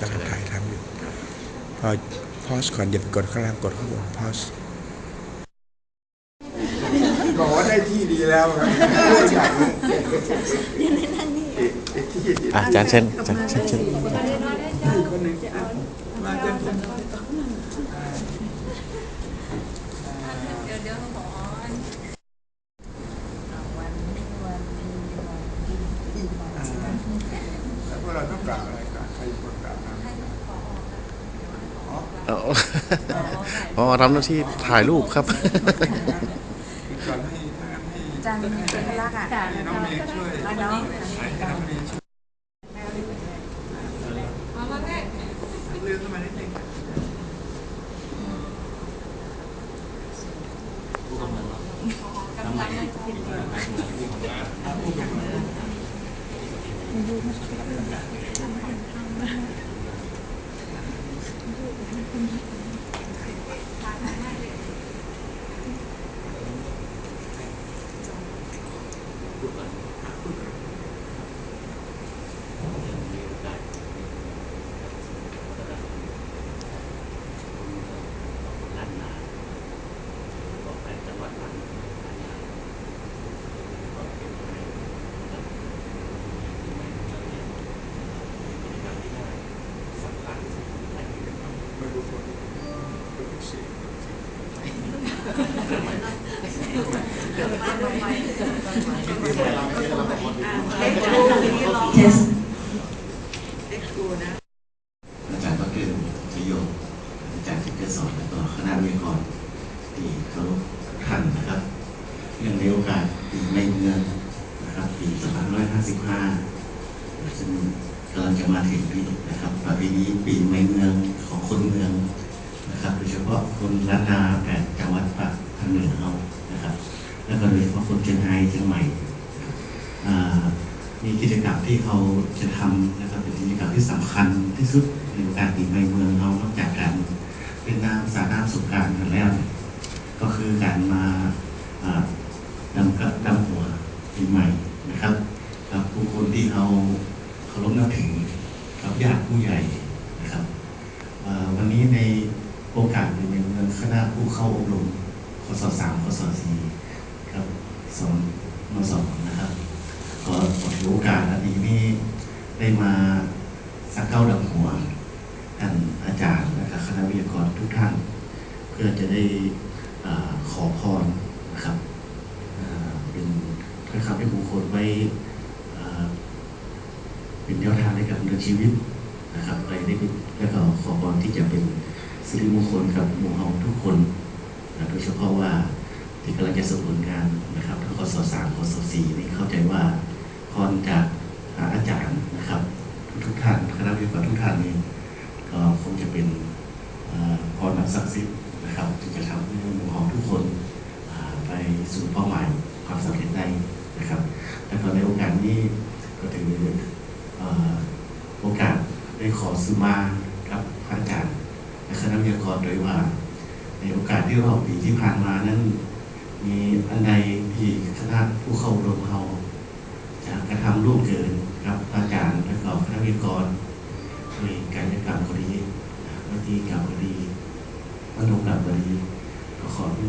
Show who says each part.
Speaker 1: กำลังถ่ายทำอยู่ พอพอสก่อนอย่าไปกดข้างล่างกดข้างบนพอส
Speaker 2: บอกว่าได้ที่ดีแล้วครับพูดอย่างนี้อีกที่ที่
Speaker 3: อะอาจารย์เช่นอาจารย์เช่นเช่น
Speaker 2: คนหนึ่งมาเต็มเดี๋ยวเดี๋ยวขอวันวันวัน
Speaker 4: ดีวันดี
Speaker 2: แล้วพวกเราต้องกล่าวอะไร กันครคนกล่าวนะให้ขอ
Speaker 3: เอาอ๋อรับหน้าที่ถ่ายรูปครับ
Speaker 2: ก่อนให้ทางให้จันเป็นรักอะให้น้องเมย์ช่วยให้น้อ
Speaker 4: ง
Speaker 2: องเมย์ช่วยเลื่อนขึ้นมานิดนึง
Speaker 5: Thank you.
Speaker 2: อาจาร
Speaker 3: ย์ก็เกินประโยชน์อาจารย์ที่จะสอนแล้วก็คณะวิทยากรที่เคาท่านนะครับเนื่องในโอกาสปีในเมืองนะครับปี2555ซึ่งกำลังจะมาถึงปีนะครับประเพณีปีในเมืองของคนเมืองนะครับโดยเฉพาะคนล้านนาแปดจังหวัดภาคทางเหนือเรานะครับ แล้วก็โดยเฉพาะคนเชียงรายเชียงใหม่มีกิจกรรมที่เขาจะทำนะครับเป็นกิจกรรมที่สำคัญที่สุดในการปีใหม่เมืองเรานอกจากการเป็นน้ำสาน้ำสงการกันแล้ว ก็คือการมาดำกับดำหัวปีใหม่นะครับกับผู้คนที่เขาเคารพนับถือกับญาติผู้ใหญ่นะครับวันนี้ในโอกาสในเมืองคณะผู้เข้าอบรมคศสามคศสี่ สอนมาสอนนะครับขอขอถือโอกาสอันนี้นี่ได้มาสักเก้าดับหัวท่านอาจารย์นะครับคณะวิทยากรทุกท่าน เพื่อจะได้ขอพรนะครับเป็นถ้อยคำให้บุคคลไว้เป็นแนวทางในการดำเนินชีวิตนะครับไปได้เป็นแล้วก็ขอพรที่จะเป็นสิริมงคลกับหมู่เฮาทุกคน โดยเฉพาะว่าที่กำลังจะสมผลงานนะครับ ทั้งคศสามคศสี่นี่เข้าใจว่าพรจากอาจารย์นะครับ ทุกท่านคณะวิทยากทุกท่านนี่ก็คงจะเป็นเอ่อพรนักศักดิ์สิทธิ์นะครับที่จะทำให้หมู่ของทุกคนไปสู่เป้าหมายความสำเร็จได้นะครับ แล้วก็ในโอกาสนี้ก็ถือโอกาสได้ขอสมากับอาจารย์และคณะวิทยากรโดยว่า ในโอกาสที่เราปีที่ผ่านมานั้น มีอันใด ครัผู้เข้าร่วมเขาจะกระทำร่วมเกินครับอาจารย์ประก็คณะวิทากรโดยการกล่าวคดีวิธีกล่าวคดีวันลงกล่าวคดีก็ขอเพื่